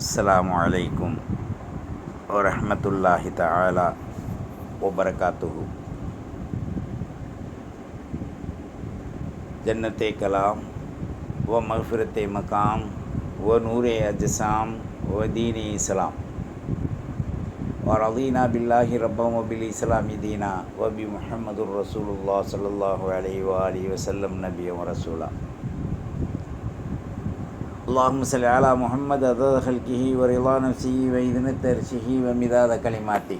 السلام عليكم ورحمة الله تعالى وبركاته جنت کلام و مغفرت مقام و نور اجسام و دین اسلام ورضينا بالله ربا وبالإسلام دينا وبمحمد رسول الله صلى الله عليه وآله وسلم نبيا ورسولا اللهم صل على محمد عدد خلقه ورضا نفسه وإذنة عرشه ومداد كلماته.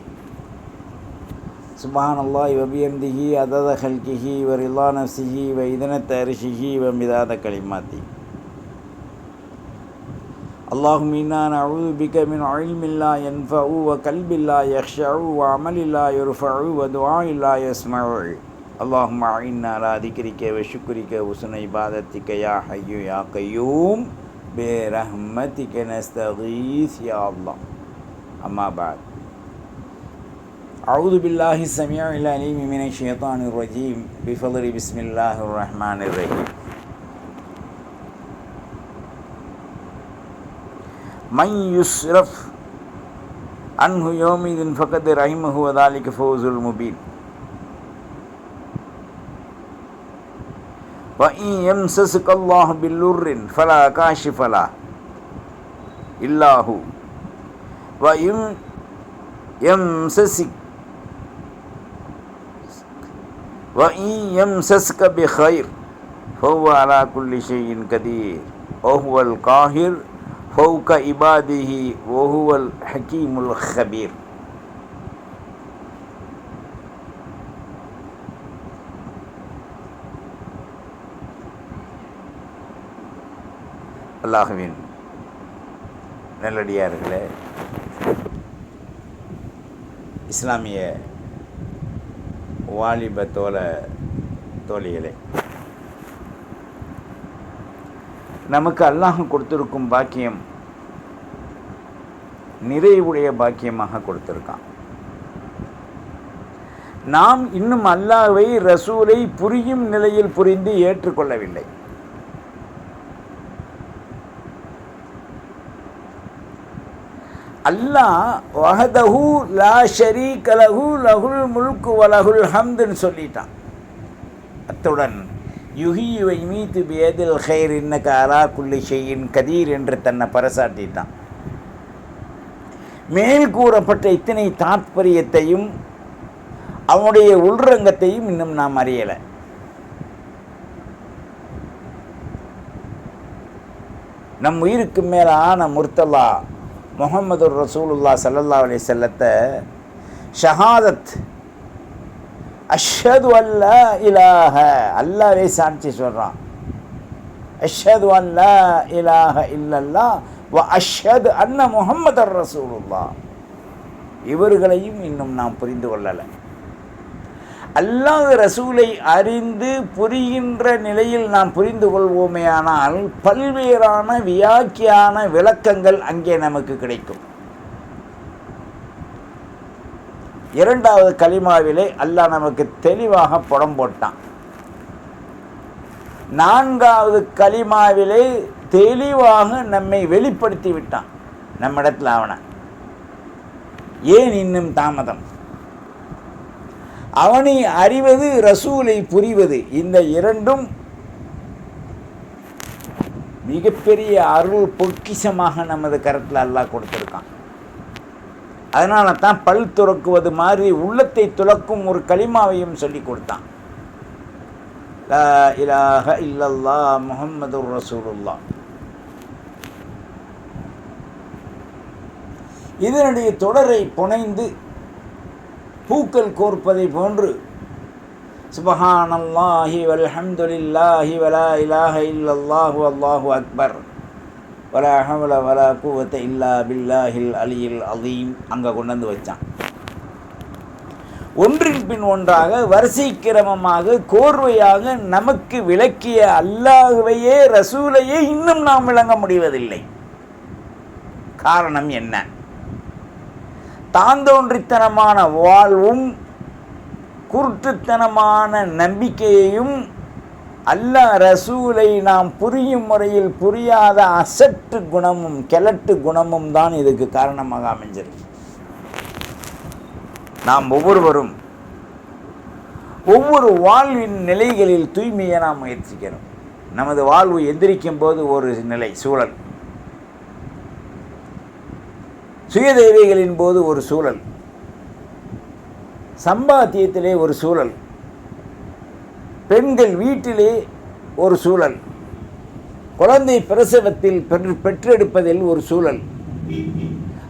سبحان الله وبحمده عدد خلقه ورضا نفسه وإذنة عرشه ومداد كلماته. اللهم إنا نعوذ بك من علم لا ينفع وقلب لا يخشع وعمل لا يرفع ودعاء لا يسمع. اللهم أعنا على ذكرك وشكرك وحسن عبادتك يا حي يا قيوم. برحمتك نستغيث يا الله. أما بعد. أعوذ بالله السميع العليم من الشيطان الرجيم. بفضل بسم الله الرحمن الرحيم. من يصرف عنه يومئذ فقد رحمه وذلك فوز المبين. وإن يمسسك الله باللر فلا كاشف له إلا هو وإن يمسسك وإن يمسسك بخير فهو على كل شيء قدير وهو القاهر فوق عباده وهو الحكيم الخبير அல்லாஹுவின் நல்லடியார்களே இஸ்லாமிய வாலிப தோல தோழிகளே நமக்கு அல்லாஹ் கொடுத்திருக்கும் பாக்கியம் நிறைவுடைய பாக்கியமாக கொடுத்திருக்கான். நாம் இன்னும் அல்லாவை ரசூலை புரியும் நிலையில் புரிந்து ஏற்றுக்கொள்ளவில்லை. அல்லாஹ் வஹதஹு லா ஷரீக லஹு லஹுல் முல்கு வலஹுல் ஹம்துன்னு சொல்லிட்டான். அத்துடன் யுகியுவை மீத்து பேதில் ஹைர் இன்னக அலா குல்லி ஷெய்யின் கதீர் என்று தன்னை பரசாட்டிட்டான். மேல் கூறப்பட்ட இத்தனை தாத்பரியத்தையும் அவனுடைய உள்ரங்கத்தையும் இன்னும் நாம் அறியலை. நம் உயிருக்கு மேலான முர்த்தலா முகமது ரசூலுல்லா சல்லல்லா அலி செல்லத்தை ஷஹாதத் அஷது அல்ல இலாக அல்லாவே சாட்சி சொல்கிறான் அஷது அல்ல இலாக இல்லல்லா வ அஷ்ஹது அன்ன முகமது ரசூலுல்லா இவர்களையும் இன்னும் நாம் புரிந்து கொள்ளலை. அல்லாஹ் ரசூலை அறிந்து புரிகின்ற நிலையில் நாம் புரிந்து கொள்வோமே ஆனால் பல்வேறான வியாக்கியான விளக்கங்கள் அங்கே நமக்கு கிடைக்கும். இரண்டாவது கலிமாவிலே அல்லாஹ் நமக்கு தெளிவாக புடம் போட்டான். நான்காவது கலிமாவிலே தெளிவாக நம்மை வெளிப்படுத்தி விட்டான். நம்மிடத்தில் அவனை. ஏன் இன்னும் தாமதம்? அவனை அறிவது ரசூலை புரிவது. இந்த இரண்டும் மிகப்பெரிய அருள் பொக்கிஷமாக நமது கரத்தில் அல்லாஹ் கொடுத்துருக்கான். அதனால தான் பல் துறக்குவது மாதிரி உள்ளத்தை துளக்கும் ஒரு களிமாவையும் சொல்லி கொடுத்தான். லா இலாஹ இல்லல்லா முஹம்மது ரசூலுல்லா இதனுடைய தொடரை புனைந்து பூக்கள் கோர்ப்பதை போன்று. சுபஹானல்லாஹி வல்ஹம்துலில்லாஹி வலா இலாஹ இல்லல்லாஹு அல்லாஹு அக்பர். வலா ஹவல வலா கூவத்த இல்லா பில்லாஹில் அலியில் அலீம். அங்கே கொண்டு வந்து வச்சான். ஒன்றின் பின் ஒன்றாக வரிசை கிரமமாக கோர்வையாக நமக்கு விளக்கிய அல்லாஹுவையே ரசூலையே இன்னும் நாம் விளங்க முடிவதில்லை. காரணம் என்ன? தாந்தோன்றித்தனமான வாழ்வும் குருட்டுத்தனமான நம்பிக்கையையும் அல்லாஹ் ரசூலை நாம் புரியும் முறையில் புரியாத அசட்டு குணமும் கிழட்டு குணமும் தான் இதுக்கு காரணமாக அமைஞ்சிருக்கு. நாம் ஒவ்வொருவரும் ஒவ்வொரு வாழ்வின் நிலைகளில் தூய்மையை நாம் முயற்சிக்கிறோம். நமது வாழ்வு எந்திரிக்கும் போது ஒரு நிலை சூழல். சுயதேவைகளின் போது ஒரு சூழல். சம்பாத்தியத்திலே ஒரு சூழல். பெண்கள் வீட்டிலே ஒரு சூழல். குழந்தை பிரசவத்தில் பெற்று பெற்றெடுப்பதில் ஒரு சூழல்.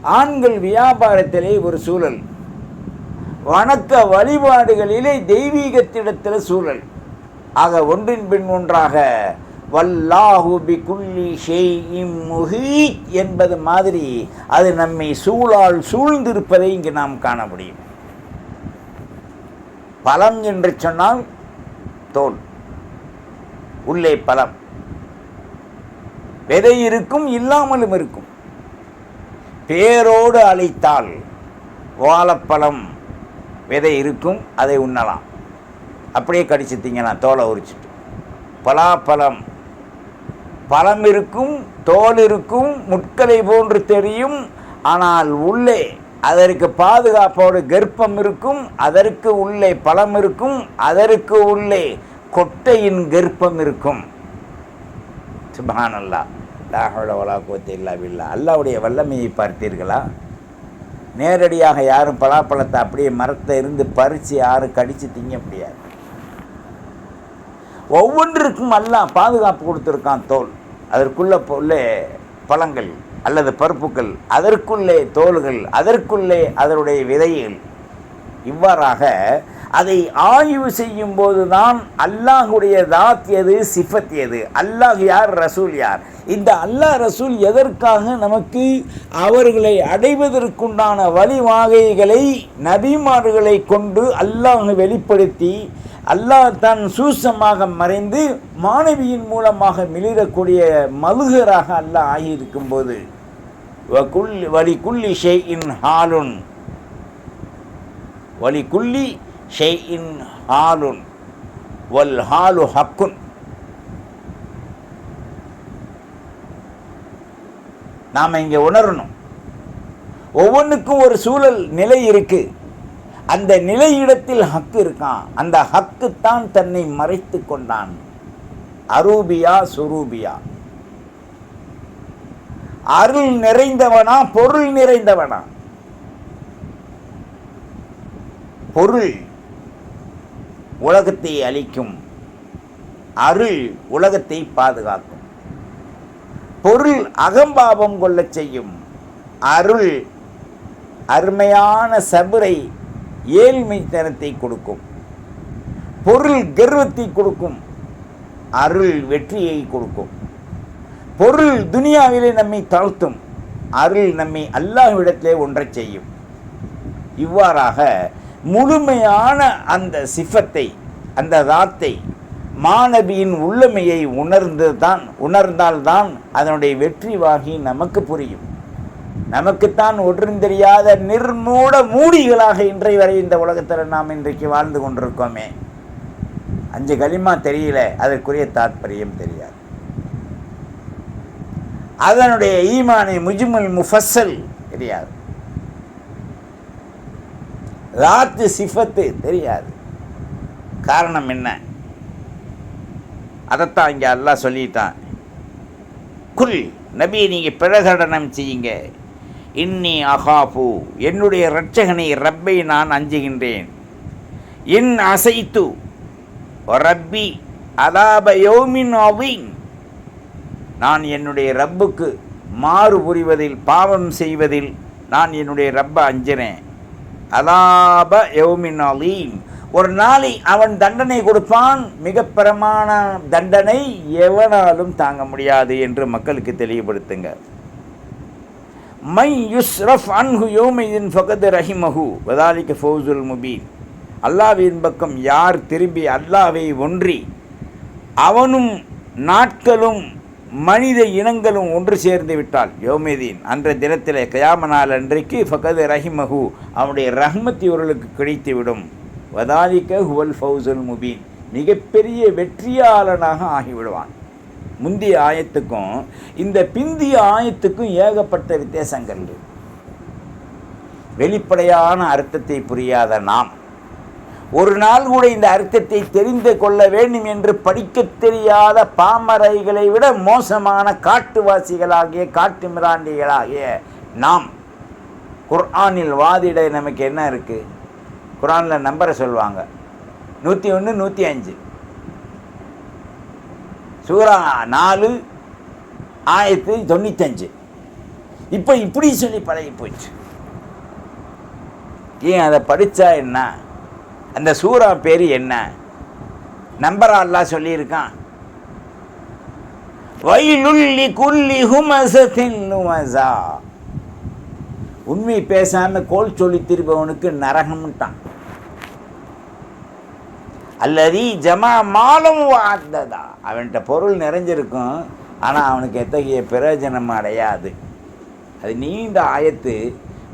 ஆண்கள் வியாபாரத்திலே ஒரு சூழல். வணக்க வழிபாடுகளிலே தெய்வீகத்திடத்தில் சூழல். ஆக ஒன்றின் பின் ஒன்றாக வல்லாஹு பி குல்லி ஷெய்இம் முஹீத் என்பது மாதிரி அது நம்மை சூழால் சூழ்ந்திருப்பதை இங்கு நாம் காண முடியும். பழம் என்று சொன்னால் தோல் உள்ளே பழம். விதை இருக்கும் இல்லாமலும் இருக்கும். பேரோடு அழைத்தால் வாழைப்பழம் விதை இருக்கும் அதை உண்ணலாம். அப்படியே கடிச்சு திங்கலாம் தோலை உரிச்சிட்டு. பலாப்பழம் பழம் இருக்கும் தோல் இருக்கும் முட்களை போன்று தெரியும். ஆனால் உள்ளே அதற்கு பாதுகாப்போடு கர்ப்பம் இருக்கும் அதற்கு உள்ளே பழம் இருக்கும் அதற்கு உள்ளே கொட்டையின் கர்ப்பம் இருக்கும். சுபானல்லா லாஹோட வலா கோத்தை வில்லா அல்லாவுடைய வல்லமையை பார்த்தீர்களா? நேரடியாக யாரும் பலாப்பழத்தை அப்படியே மரத்தை இருந்து பறித்து யாரும் கடித்து திங்க முடியாது. ஒவ்வொன்றிற்கும் அல்லாஹ் பாதுகாப்பு கொடுத்துருக்கான் தோல். அதற்குள்ள உள்ளே பழங்கள் அல்லது பருப்புகள் அதற்குள்ளே தோல்கள் அதற்குள்ளே அதனுடைய விதைகள். இவ்வாறாக அதை ஆய்வு செய்யும் போது தான் அல்லாஹுடைய தாத் எது சிஃபத் எது? அல்லாஹ் யார் ரசூல் யார்? இந்த அல்லாஹ் ரசூல் எதற்காக நமக்கு அவர்களை அடைவதற்குண்டான வழிவாகைகளை நபிமார்களை கொண்டு அல்லாஹ் வெளிப்படுத்தி அல்லாஹ் தன் சூசமாக மறைந்து மாணவியின் மூலமாக மிளிரக்கூடிய மலுகராக அல்லாஹ் ஆகியிருக்கும் போது வலி குல்லி ஷெய்இன் ஹாலுன். வலி குல்லி ஷெய்இன் ஹாலுன். வல் ஹாலு ஹக்குன். நாம் இங்கே உணரணும். ஒவ்வொன்றுக்கும் ஒரு சூழல் நிலை இருக்குது அந்த நிலையிடத்தில் ஹக்கு இருக்கான். அந்த ஹக்கு தான் தன்னை மறைத்து கொண்டான். அரூபியா சுரூபியா. அருள் நிறைந்தவனா பொருள் நிறைந்தவனா? பொருள் உலகத்தை அளிக்கும் அருள் உலகத்தை பாதுகாக்கும். பொருள் அகம்பாவம் கொள்ளச் செய்யும். அருள் அருமையான சபுரை ஏழ்மைத்தனத்தை கொடுக்கும். பொருள் கர்வத்தை கொடுக்கும். அருள் வெற்றியை கொடுக்கும். பொருள் துனியாவிலே நம்மை தாழ்த்தும். அருள் நம்மை அல்லாஹ்விடத்திலே ஒன்றச் செய்யும். இவ்வாறாக முழுமையான அந்த சிஃபத்தை அந்த ராத்தை மாணவியின் உள்ளமையை உணர்ந்து தான் உணர்ந்தால்தான் அதனுடைய வெற்றி வாகி நமக்கு புரியும். நமக்குத்தான் ஒன்றும் தெரியாத நிர்மூட மூடிகளாக இன்றை வரை இந்த உலகத்தில் நாம் இன்றைக்கு வாழ்ந்து கொண்டிருக்கோமே. அஞ்சு களிமா தெரியல அதற்குரிய தாத்பரியம் தெரியாது. அதனுடைய ஈமானை முஜிமுல் முஃபஸ்ஸல் தெரியாது. ராத்து சிஃபத்து தெரியாது. காரணம் என்ன? அதைத்தான் இங்கே அல்லாஹ் சொல்லிட்டான். குல் நபியை நீங்கள் பிரகடனம் செய்யுங்க. இன்னி அகாபு. என்னுடைய இரட்சகனை ரப்பை நான் அஞ்சுகின்றேன். இன் அசைத்து ரப்பி அதாபயோமின் அவிங் நான் என்னுடைய ரப்புக்கு மாறு புரிவதில் பாவம் செய்வதில் நான் என்னுடைய ரப்பை அஞ்சினேன். அதாப யோமின் அலீம் ஒரு நாளை அவன் தண்டனை கொடுப்பான். மிக பிரமான தண்டனை எவனாலும் தாங்க முடியாது என்று மக்களுக்கு தெளிவுபடுத்துங்க. மை யுஸ்ரஃப் அன்ஹு யோமையின் ஃபகது ரஹிமஹு. வதாலிக்க ஃபௌசுல் முபீன். அல்லாவின் பக்கம் யார் திரும்பி அல்லாவை ஒன்றி அவனும் நாட்களும் மனித இனங்களும் ஒன்று சேர்ந்து விட்டால் யோமேதீன் அன்ற தினத்தில் கயாம நாள் அன்றைக்கு ஃபகது ரஹிமஹு அவனுடைய ரஹ்மத் இவர்களுக்கு கிடைத்துவிடும் வதாலிக்க ஹுவல் ஃபௌசுல் முபீன். மிகப்பெரிய வெற்றியாளனாக ஆகிவிடுவான். முந்தைய ஆயத்துக்கும் இந்த பிந்திய ஆயத்துக்கும் ஏகப்பட்ட வித்தியாசங்கள் வெளிப்படையான அர்த்தத்தை புரியாத நாம் ஒரு நாள் கூட இந்த அர்த்தத்தை தெரிந்து கொள்ள வேண்டும் என்று படிக்கத் தெரியாத பாமரைகளை விட மோசமான காட்டுவாசிகளாகிய காட்டு மிராண்டிகளாகிய நாம் குர்ஆனில் வாதிட நமக்கு என்ன இருக்குது குர்ஆனில் நம்பரை சொல்லுவாங்க. நூற்றி ஒன்று நூற்றி அஞ்சு. சூரா நாலு ஆயிரத்தி தொண்ணூத்தஞ்சு. இப்போ இப்படி சொல்லி பழகி போச்சு ஏன் அதை படித்தா என்ன? அந்த சூறா பேர் என்ன? நம்பர் அல்லாஹ் சொல்லியிருக்கான். வயலுள்ளி குல்லி ஹுமசத்தின் உண்மை பேசாமல் கோல் சொல்லி திருப்பவனுக்கு நரகம்ட்டான். அல்லது ஜமா மாலம் வாத்ததா. அவன்கிட்ட பொருள் நிறைஞ்சிருக்கும் ஆனால் அவனுக்கு எத்தகைய பிரயோஜனம் அடையாது. அது நீண்ட ஆயத்து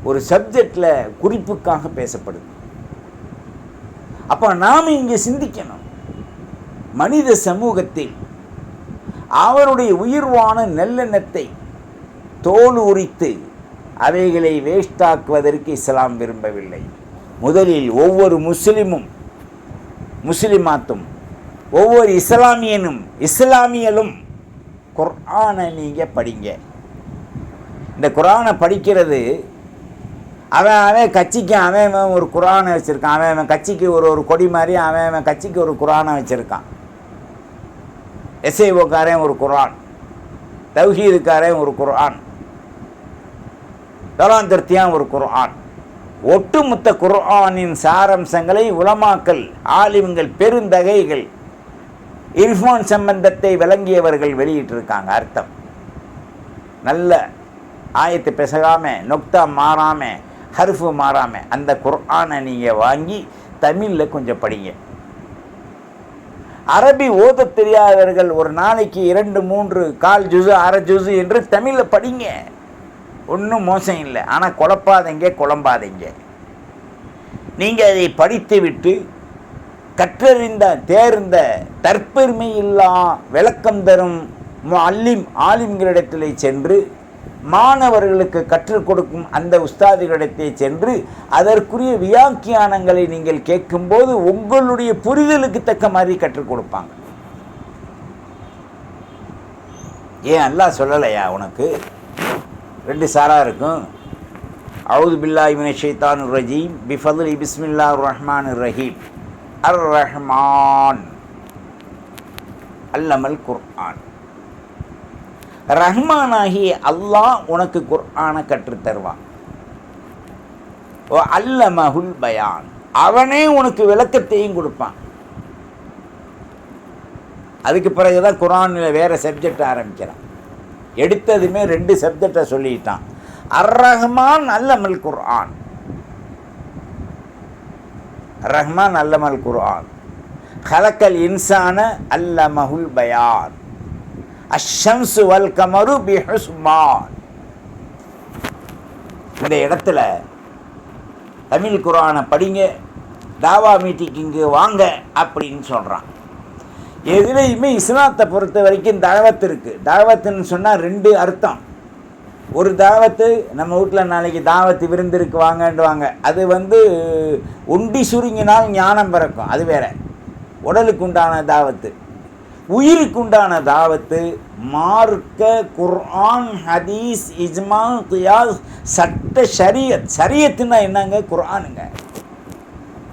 ஒரு சப்ஜெக்டில் குறிப்புக்காக பேசப்படுது. அப்போ நாம் இங்கே சிந்திக்கணும். மனித சமூகத்தில் அவருடைய உயிர்வான நல்லெண்ணத்தை தோல் உரித்து அவைகளை வேஸ்டாக்குவதற்கு இஸ்லாம் விரும்பவில்லை. முதலில் ஒவ்வொரு முஸ்லிமும் முஸ்லிமாத்தும் ஒவ்வொரு இஸ்லாமியனும் இஸ்லாமியலும் குர்ஆனை நீங்கள் படிங்க. இந்த குரானை படிக்கிறது அவன் அவன் கட்சிக்கு அவன் அவன் ஒரு குரானை வச்சுருக்கான். அவன் அவன் கட்சிக்கு ஒரு ஒரு கொடி மாதிரி அவன் அவன் கட்சிக்கு ஒரு குரானை வச்சுருக்கான். எஸ்ஐஓக்காரன் ஒரு குரான் தௌஹீதுக்காரன் ஒரு குரான் தலாந்திருத்தியான் ஒரு குரான் ஒட்டுமொத்த குர்ஆனின் சாரம்சங்களை உலமாக்கல் ஆலிம்கள் பெருந்தகைகள் இர்ஃபான் சம்பந்தத்தை விளங்கியவர்கள் வெளியிட்டிருக்காங்க. அர்த்தம். நல்ல ஆயத்தை பெசகாமல் நொக்தா மாறாம ஹர்ஃபு மாறாம அந்த குர்ஆனை நீங்கள் வாங்கி தமிழில் கொஞ்சம் படிங்க. அரபி ஓத தெரியாதவர்கள் ஒரு நாளைக்கு இரண்டு மூன்று கால் ஜூஸு அரை ஜூஸு என்று தமிழில் படிங்க. ஒன்றும் மோசம் இல்லை. ஆனால் குழப்பாதீங்க குழம்பாதீங்க. நீங்கள் அதை படித்துவிட்டு கற்றறிந்த தேர்ந்த தற்பெருமை இல்லா விளக்கம் தரும் அல்லிம் ஆலிம்களிடத்தில் சென்று மாணவர்களுக்கு கற்றுக் கொடுக்கும் அந்த உஸ்தாதிகளிடத்தை சென்று அதற்குரிய வியாக்கியானங்களை நீங்கள் கேட்கும்போது உங்களுடைய புரிதலுக்கு தக்க மாதிரி கற்றுக் கொடுப்பாங்க. ஏன் அல்லாஹ் சொல்லலையா உனக்கு? ரெண்டு சாராக இருக்கும். அவுது பில்லாஹி மினஷ் ஷைத்தான் ரஜீம். பிஃபதுல் பிஸ்மில்லா ரஹ்மான் ரஹீம். அர் ரஹ்மான். அல்லமல் குர்ஆன். ரஹ்மானாகிய அல்லாஹ் உனக்கு குர்ஆனை கற்றுத்தருவான் ஓ அல்லமஹுல் பயான். அவனே உனக்கு விளக்கத்தையும் கொடுப்பான். அதுக்கு பிறகு தான் குரானில் வேறு சப்ஜெக்ட் ஆரம்பிக்கிறான். எடுத்ததுமே ரெண்டு சப்ஜெக்டை சொல்லிட்டான். அர் ரஹ்மான் அல்லமல் குர்ஆன். ரஹ்மான் அல்லமல் குர்ஆன். ஹலக்கல் இன்சான அல்லமஹுல் பயான். அஷம்சு வல் கமரு பிஹுஸ்மான். இந்த இடத்துல தமிழ் குரானை படிங்க தாவா மீட்டிங்கு வாங்க அப்படின்னு சொல்கிறான் எதுலேயுமே இஸ்லாத்தை பொறுத்த வரைக்கும் தாவத்து இருக்குது தாவத்துன்னு சொன்னால் ரெண்டு அர்த்தம். ஒரு தாவத்து நம்ம வீட்டில் நாளைக்கு தாவத்து விருந்திருக்கு வாங்கன்றுவாங்க அது வந்து உண்டி சுருங்கினால் ஞானம் பிறக்கும். அது வேற. உடலுக்கு உண்டான தாவத்து. உயிருக்கு உண்டான தாவத்து மார்க்க குர்ஆன் ஹதீஸ் இஜ்மா கியாஸ் சட்ட ஷரியத். ஷரியத்துன்னா என்னங்க? குர்ஆனுங்க.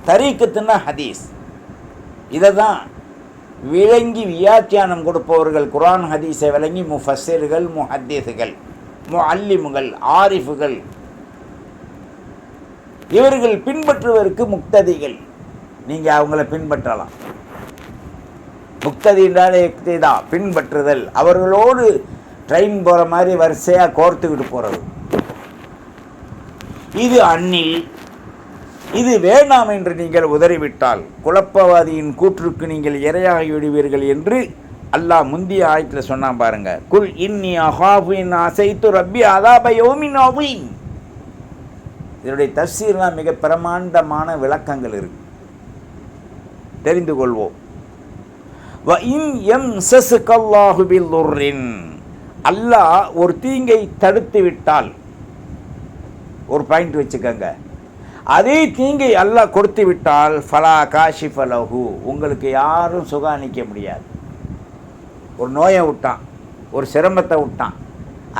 தரீக்கத்துன்னா ஹதீஸ். இதை தான் விளங்கி வியாக்கியானம் கொடுப்பவர்கள் குரான் ஹதீஸை விளங்கி முஃபஸிர்கள் முஹத்தீஸுகள் முஅல்லிமுகள் ஆரிஃபுகள். இவர்கள் பின்பற்றுவதற்கு முக்ததிகள். நீங்கள் அவங்கள பின்பற்றலாம். முக்ததி என்றாலே யுக்தி தான் பின்பற்றுதல். அவர்களோடு ட்ரெயின் போகிற மாதிரி வரிசையாக கோர்த்துக்கிட்டு போகிறது இது அன்னில் இது வேண்டாம் என்று நீங்கள் உதறிவிட்டால் குழப்பவாதியின் கூற்றுக்கு நீங்கள் இரையாகி விடுவீர்கள் என்று அல்லாஹ் முந்திய ஆயத்தில் சொன்னான் பாருங்க. குல் இன்னி அஹாஃபின் அசைத்து ரப்பி அதாபயோமின் இதனுடைய தஃசீர்லாம் மிக பிரமாண்டமான விளக்கங்கள் இருக்கு. தெரிந்து கொள்வோம். வ இன் யம்சஸ்கல்லாஹு பில்லுர்ரின் அல்லாஹ் ஒரு தீங்கை தடுத்து விட்டால் ஒரு பாயிண்ட் வச்சுக்கோங்க. அதே தீங்கை அல்லாஹ் கொடுத்து விட்டால் ஃபலா காஷி லஹு உங்களுக்கு யாரும் சுகானிக்க முடியாது. ஒரு நோயை விட்டான் ஒரு சிரமத்தை விட்டான்.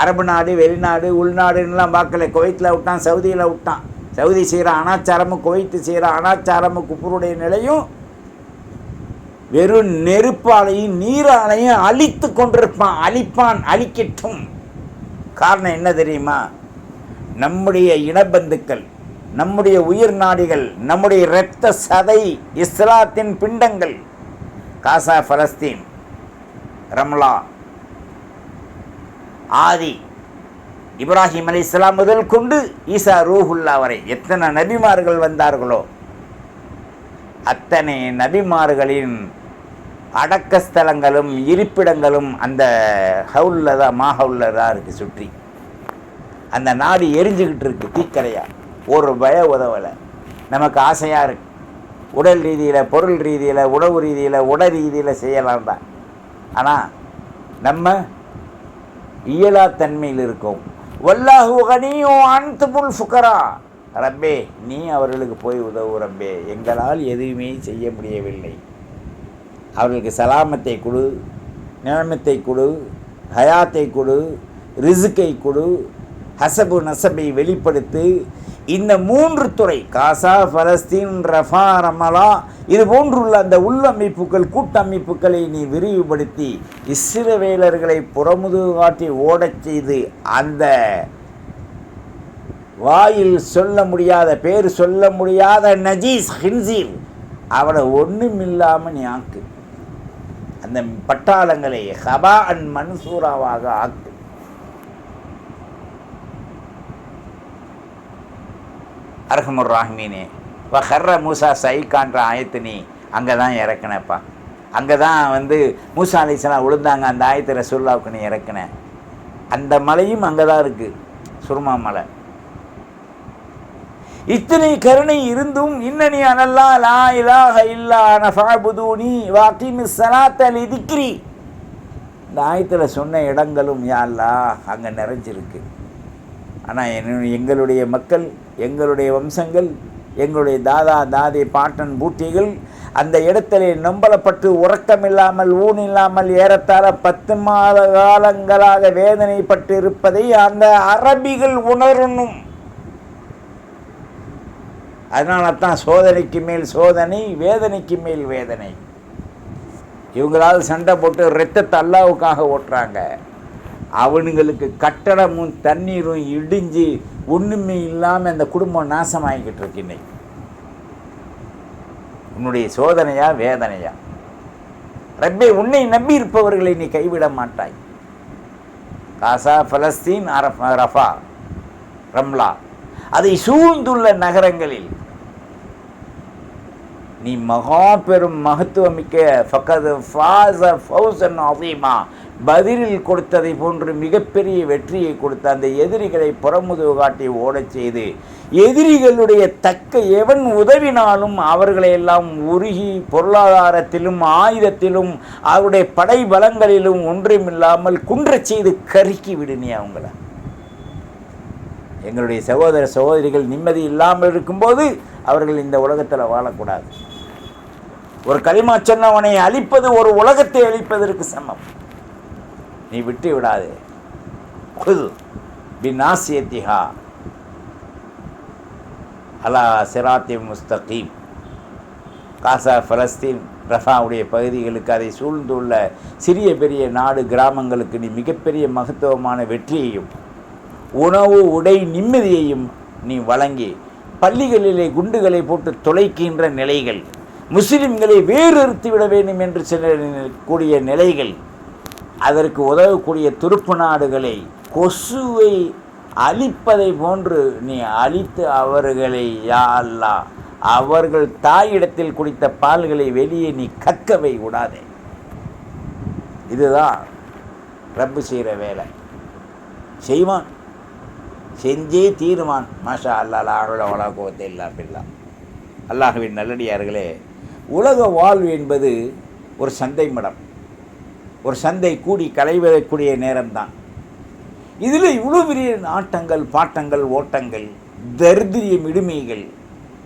அரபு நாடு வெளிநாடு உள்நாடுன்னெலாம் பார்க்கல. குவைத்தில் விட்டான் சவுதியில் விட்டான். சவுதி செய்கிற அனாச்சாரமும் குவைத்து செய்கிற அனாச்சாரமும் குப்பருடைய நிலையும் வெறும் நெருப்பாலையும் நீராலையும் அழித்து கொண்டிருப்பான். அழிப்பான் அழிக்கட்டும். காரணம் என்ன தெரியுமா? நம்முடைய இனபந்துக்கள் நம்முடைய உயிர் நாடிகள் நம்முடைய இரத்த சதை இஸ்லாத்தின் பிண்டங்கள். காசா பலஸ்தீன் ரம்லா ஆதி இப்ராஹிம் அலி இஸ்லாம் முதல் கொண்டு ஈசா ரூஹுல்லா வரை எத்தனை நபிமார்கள் வந்தார்களோ அத்தனை நபிமார்களின் அடக்கஸ்தலங்களும் இருப்பிடங்களும் அந்த ஹவுலில் தான் மாஹவுலில் தான் இருக்குது சுற்றி. அந்த நாடு எரிஞ்சுக்கிட்டு இருக்கு தீக்கரையாக ஒரு பய உதவலை. நமக்கு ஆசையாக இருக்கு. உடல் ரீதியில் பொருள் ரீதியில் உணவு ரீதியில் உட ரீதியில் செய்யலாம் தான். ஆனால் நம்ம இயலா தன்மையில் இருக்கோம். வல்லாஹு கனியோ அன்துபுல் ஃபுக்கரா ரப்பே நீ அவர்களுக்கு போய் உதவு ரப்பே. எங்களால் எதுவுமே செய்ய முடியவில்லை. அவர்களுக்கு சலாமத்தை கொடு நிலைமத்தை கொடு ஹயாத்தை கொடு ரிசுக்கை கொடு ஹசபு நசபை வெளிப்படுத்து இந்த மூன்று துறை காசா பலஸ்தீன் ரஃபா ரமலா இது போன்றுள்ள அந்த உள்ளமைப்புகள் கூட்டமைப்புகளை நீ விரிவுபடுத்தி இஸ்ரவேலர்களை புறமுது காட்டி ஓடச் செய்து அந்த வாயில் சொல்ல முடியாத பேர் சொல்ல முடியாத நஜீஸ் ஹின்சீர் அவனை ஒன்றுமில்லாமல் நீ ஆக்கு. அந்த பட்டாளங்களை ஹபா அன் மன்சூராவாக ஆக்கு. அர்ஹமுர் ராஹ்மீனே. வ ஹர்ர மூசா சைக்கான்ற ஆயத்து நீ அங்கே தான் இறக்குனப்பா. அங்கே தான் வந்து மூசா அலிஸ்லாம் விழுந்தாங்க அந்த ஆயத்தில் ரசூல்லாவுக்கு நீ இறக்குனேன் அந்த மலையும் அங்கே தான் இருக்குது சுருமா மலை. இத்தனை கருணை இருந்தும் இன்னனி அனல்லா லா இலாஹ இல்லா நஃபாபுதூனி வாக்கிமி சலாத்த இதுக்கிரி இந்த ஆயத்தில் சொன்ன இடங்களும் யாழ்லா அங்கே நிறைஞ்சிருக்கு. ஆனால் என்ன எங்களுடைய மக்கள் எங்களுடைய வம்சங்கள் எங்களுடைய தாதா தாதி பாட்டன் பூட்டிகள் அந்த இடத்திலே நம்பலப்பட்டு உறக்கமில்லாமல் ஊன் இல்லாமல் ஏறத்தாழ பத்து மாத காலங்களாக வேதனைப்பட்டு இருப்பதை அந்த அரபிகள் உணரணும். அதனால தான் சோதனைக்கு மேல் சோதனை வேதனைக்கு மேல் வேதனை. இவங்களால் சண்டை போட்டு ரத்தத்தை அல்லாவுக்காக ஓட்டுறாங்க. அவனுங்களுக்கு கட்டடமும் தண்ணீரும் இடிஞ்சு ஒன்றுமே இல்லாமல் அந்த குடும்பம் நாசமாகிக்கிட்டு இருக்கு இன்னைக்கு. உன்னுடைய சோதனையா வேதனையா? ரப்பே உன்னை நம்பி இருப்பவர்களை நீ கைவிட மாட்டாய். Gaza Palestine Rafah Ramla. அதை சூழ்ந்துள்ள நகரங்களில் நீ மகா பெரும் மகத்துவமிக்க ஃபகது ஃபாஸ ஃபௌசன் அதீமா பதிலில் கொடுத்ததை போன்று மிகப்பெரிய வெற்றியை கொடுத்த அந்த எதிரிகளை புறமுதுகு காட்டி ஓடச் செய்து எதிரிகளுடைய தக்க எவன் உதவினாலும் அவர்களை எல்லாம் உருகி பொருளாதாரத்திலும் ஆயுதத்திலும் அவருடைய படை பலங்களிலும் ஒன்றுமில்லாமல் குன்றச் செய்து கருக்கி விடுனே அவங்கள. எங்களுடைய சகோதர சகோதரிகள் நிம்மதி இல்லாமல் இருக்கும்போது அவர்கள் இந்த உலகத்தில் வாழக்கூடாது. ஒரு களிமா சொன்னவனை அழிப்பது ஒரு உலகத்தை அழிப்பதற்கு சமம். நீ விட்டு விடாதே. குது. பினாசியத்திஹா அலா சிராத்தி முஸ்தகீம். காசா ஃபலஸ்தீன் ரஃபாவுடைய பகுதிகளுக்கு அதை சூழ்ந்துள்ள சிறிய பெரிய நாடு கிராமங்களுக்கு நீ மிகப்பெரிய மகத்துவமான வெற்றியையும் உணவு உடை நிம்மதியையும் நீ வழங்கி பள்ளிகளிலே குண்டுகளை போட்டு தொலைக்கின்ற நிலைகள் முஸ்லிம்களை வேறு விட வேண்டும் என்று சில கூடிய நிலைகள் அதற்கு உதவக்கூடிய துருப்பு நாடுகளை கொசுவை அழிப்பதை போன்று நீ அழித்து அவர்களை யா அல்லா அவர்கள் தாயிடத்தில் குடித்த பால்களை வெளியே நீ கக்கவை விடாதே. இதுதான் ரப்பு செய்கிற வேலை. செய்வான். செஞ்சே தீருவான். மாஷா அல்லா அருள வளாக்குவத்தை இல்லா பில்லா. அல்லாஹுவின் நல்லடியார்களே உலக வாழ்வு என்பது ஒரு சந்தை மடம். ஒரு சந்தை கூடி களைவதற்குரிய நேரம்தான். இதில் இவ்வளோ பெரிய ஆட்டங்கள் பாட்டங்கள் ஓட்டங்கள் தரித்திரியம் இடுமைகள்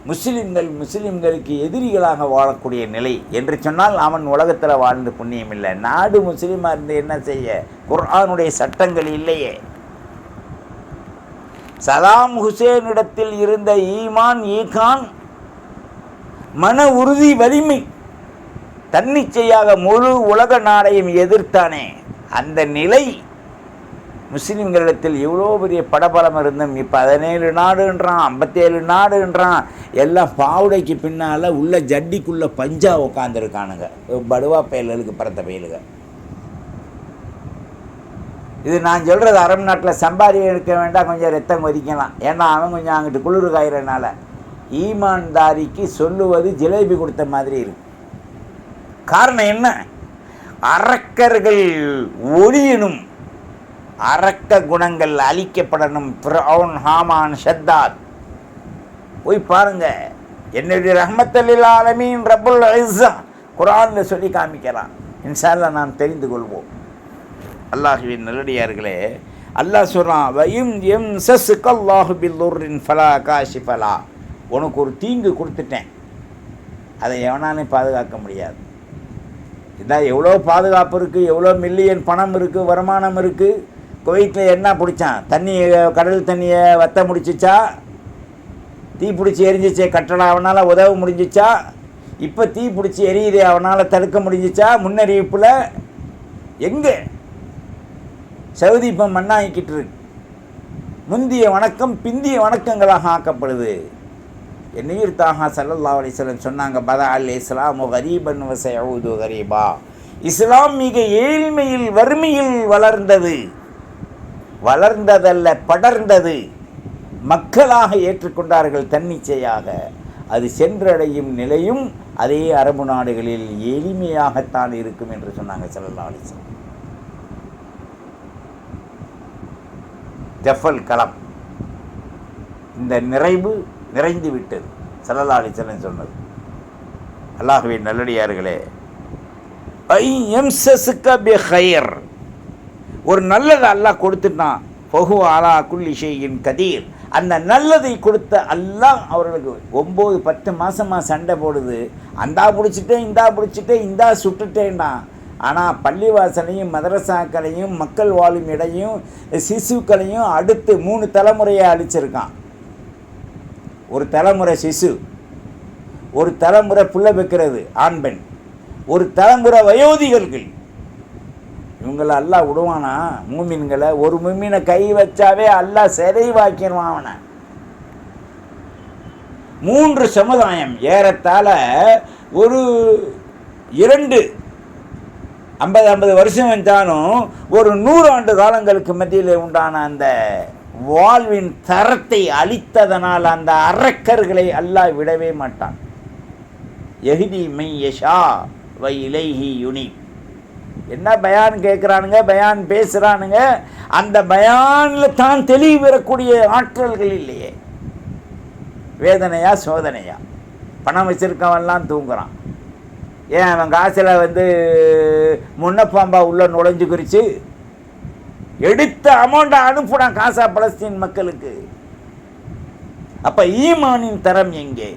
முஸ்லிம்கள் முஸ்லிம்களுக்கு எதிரிகளாக வாழக்கூடிய நிலை என்று சொன்னால் அவன் உலகத்தில் வாழ்ந்து புண்ணியம் இல்லை. நாடு முஸ்லீமாக இருந்து என்ன செய்ய? குர்ஆனுடைய சட்டங்கள் இல்லையே. சதாம் ஹுசேனிடத்தில் இருந்த ஈமான் ஈகான் மன உறுதி வலிமை தன்னிச்சையாக முழு உலக நாடையும் எதிர்த்தானே? அந்த நிலை முஸ்லீம்களிடத்தில் எவ்வளோ பெரிய படபலம் இருந்தும் இப்போ பதினேழு நாடுன்றான் ஐம்பத்தேழு நாடுன்றான் எல்லாம் பாவுடைக்கு பின்னால் உள்ள ஜட்டிக்குள்ளே பஞ்சா உட்காந்துருக்கானுங்க படுவா பயல்களுக்கு பிறந்த பயலுங்க இது நான் சொல்கிறது அரபு நாட்டில் சம்பாதி எடுக்க வேண்டாம் கொஞ்சம் ரத்தம் கொதிக்கலாம். ஏன்னா அவன் கொஞ்சம் அங்கிட்டு குளிர் காயிறனால ஈமான்தாரிக்கு சொல்லுவது ஜிலேபி கொடுத்த மாதிரி இருக்கும் காரணம் என்ன? அரக்கர்கள் ஒழியணும் அரக்க குணங்கள் அழிக்கப்படணும். பிரவுன் ஹாமான் ஷத்தாத். போய் பாருங்க. என்னுடைய ரஹமத்தலில் ஆலமீன் ரபுல் இஸ்ஸா குரானில் சொல்லி காமிக்கிறான். இன்ஷால்லா நாம் தெரிந்து கொள்வோம். அல்லாஹுவின் நல்லடியார்களே அல்லாஹ் சொல்கிறான் வயும் எம் சஸ் கல்லாஹு பில்லுரின் ஃபலா காஷி ஃபலா உனக்கு ஒரு தீங்கு கொடுத்துட்டேன். அதை எவனாலும் பாதுகாக்க முடியாது. இதான் எவ்வளோ பாதுகாப்பு இருக்குது எவ்வளோ மில்லியன் பணம் இருக்குது வருமானம் இருக்குது குவைத்தில் என்ன பிடிச்சான்? தண்ணி கடல் தண்ணியை வத்த முடிச்சிச்சா? தீ பிடிச்சி எரிஞ்சிச்சே கட்டடம் அவனால் உதவ முடிஞ்சிச்சா? இப்போ தீ பிடிச்சி எரியுதே அவனால் தடுக்க முடிஞ்சிச்சா? முன்னறிவிப்பில் எங்கே? சவுதி இப்போ மண்ணாகிக்கிட்டு இருக்கு. முந்திய வணக்கம் பிந்திய வணக்கங்களாக ஆக்கப்படுது. என்னீர் தாகா சல்லல்லா அலிஸ்லம் சொன்னாங்க பதா அல் இஸ்லாம் கரீபன் வசூது ஹரீபா இஸ்லாம் மிக ஏழ்மையில் வறுமையில் வளர்ந்தது. வளர்ந்ததல்ல படர்ந்தது. மக்களாக ஏற்றுக்கொண்டார்கள் தன்னிச்சையாக. அது சென்றடையும் நிலையும் அதே அரபு நாடுகளில் எளிமையாகத்தான் இருக்கும் என்று சொன்னாங்க சல்லல்லா அலிஸ்லாம் ஜஃபல் களம் இந்த நிறைவு நிறைந்து விட்டது. சல்லல்லா அலிசலன் சொன்னது. அல்லாஹுவே நல்லடியார்களே ஐ பி ஹயர் ஒரு நல்லதை அல்லாஹ் கொடுத்துட்டான். பொகு ஆலா குல்லி கதீர். அந்த நல்லதை கொடுத்த அல்லாஹ் அவர்களுக்கு ஒம்பது பத்து மாதமாக சண்டை போடுது. அந்தா பிடிச்சிட்டேன் இந்தா பிடிச்சிட்டேன் இந்தா சுட்டுட்டேன்னா ஆனால் பள்ளிவாசலையும் மதரசாக்களையும் மக்கள் வாழும் இடையும் சிசுக்களையும் அடுத்து மூணு தலைமுறையை அழிச்சிருக்கான். ஒரு தலைமுறை சிசு ஒரு தலைமுறை புள்ள வைக்கிறது ஆண் பெண் ஒரு தலைமுறை வயோதிகர்கள். இவங்களை அல்லா விடுவானா? மூமின்களை ஒரு மூமினை கை வச்சாவே அல்லா சிறை வாக்கிடுவான் அவனை. மூன்று சமுதாயம் ஏறத்தாழ ஒரு இரண்டு ஐம்பது ஐம்பது வருஷம் வந்தாலும் ஒரு நூறு ஆண்டு காலங்களுக்கு மத்தியில் உண்டான அந்த வாழ்வின் தரத்தை அழித்ததனால் அந்த அரக்கர்களை அல்லாஹ் விடவே மாட்டான். எஹிதி மை யஷா வை இலைஹி யுனி என்ன பயான் கேட்குறானுங்க பயான் பேசுகிறானுங்க அந்த பயானில் தான் தெளிவு பெறக்கூடிய ஆற்றல்கள் இல்லையே. வேதனையா சோதனையா? பணம் வச்சிருக்கவன்லாம் தூங்குறான். ஏன் அவன் காசில் வந்து முன்னப்பாம்பா உள்ள நுழைஞ்சு குறித்து எடுத்த அமௌண்ட்டை அனுப்புனான் காசா பலஸ்தீன் மக்களுக்கு. அப்போ ஈமானின் தரம் எங்கே?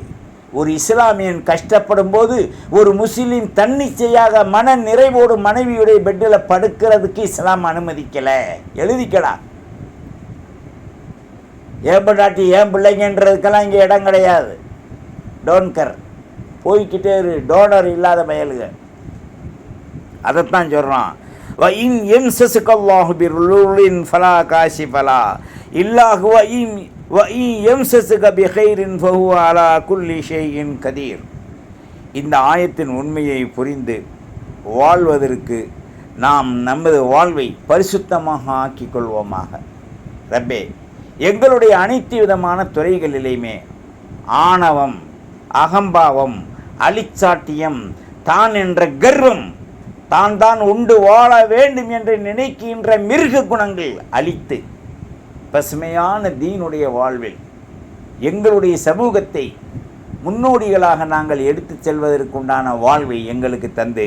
ஒரு இஸ்லாமியன் கஷ்டப்படும் போது ஒரு முஸ்லீம் தன்னிச்சையாக மன நிறைவோடு மனைவியுடைய பெட்டில் படுக்கிறதுக்கு இஸ்லாம் அனுமதிக்கலை. எழுதிக்கலாம் ஏன் பொண்டாட்டி ஏன் பிள்ளைங்கன்றதுக்கெல்லாம் இங்கே இடம் கிடையாது. டோன்கர் போய்கிட்டே இரு. டோனர் இல்லாத மயலுக அதைத்தான் சொல்கிறான் வயின் எம் சசுகல்லாஹு பிருளின் ஃபலா காஷி ஃபலா இல்லாஹு வயின் வயின் எம் சசுக பிஹைரின் ஃபஹு அலா கதீர் இந்த ஆயத்தின் உண்மையை புரிந்து வாழ்வதற்கு நாம் நமது வாழ்வை பரிசுத்தமாக ஆக்கிக் கொள்வோமாக ரப்பே எங்களுடைய அனைத்து விதமான துறைகளிலேயுமே ஆணவம் அகம்பாவம் அலிச்சாட்டியம் தான் என்ற கர்வம் தான் தான் உண்டு வாழ வேண்டும் என்று நினைக்கின்ற மிருக குணங்கள் அழித்து பசுமையான தீனுடைய வாழ்வில் எங்களுடைய சமூகத்தை முன்னோடிகளாக நாங்கள் எடுத்துச் செல்வதற்குண்டான வாழ்வை எங்களுக்கு தந்து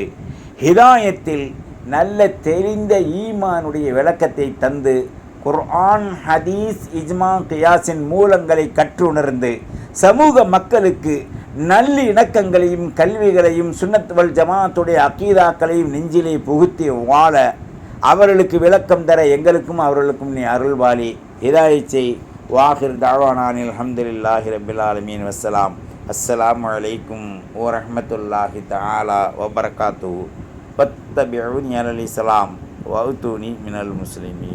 ஹிதாயத்தில் நல்ல தெரிந்த ஈமானுடைய விளக்கத்தை தந்து குர்ஆன் ஹதீஸ் இஜ்மா கியாஸின் மூலங்களை கற்றுணர்ந்து சமூக மக்களுக்கு நல்ல இணக்கங்களையும் கல்விகளையும் சுன்னத்துவல் ஜமாத்துடைய அக்கீதாக்களையும் நெஞ்சிலே புகுத்தி வாழ அவர்களுக்கு விளக்கம் தர எங்களுக்கும் அவர்களுக்கும் நீ அருள்வாளி. இதாயிச்சை வாஹிர் தாவானானில் அஹமதுல்லாஹி ரபில் ஆலமீன். வசலாம் அஸ்ஸலாமு அலைக்கும் வரஹ்மத்துல்லாஹி தஆலா வபரகாத்து வத்தபிஉனி அலி இஸ்லாம். வஅத்தூனி மினல் முஸ்லிமி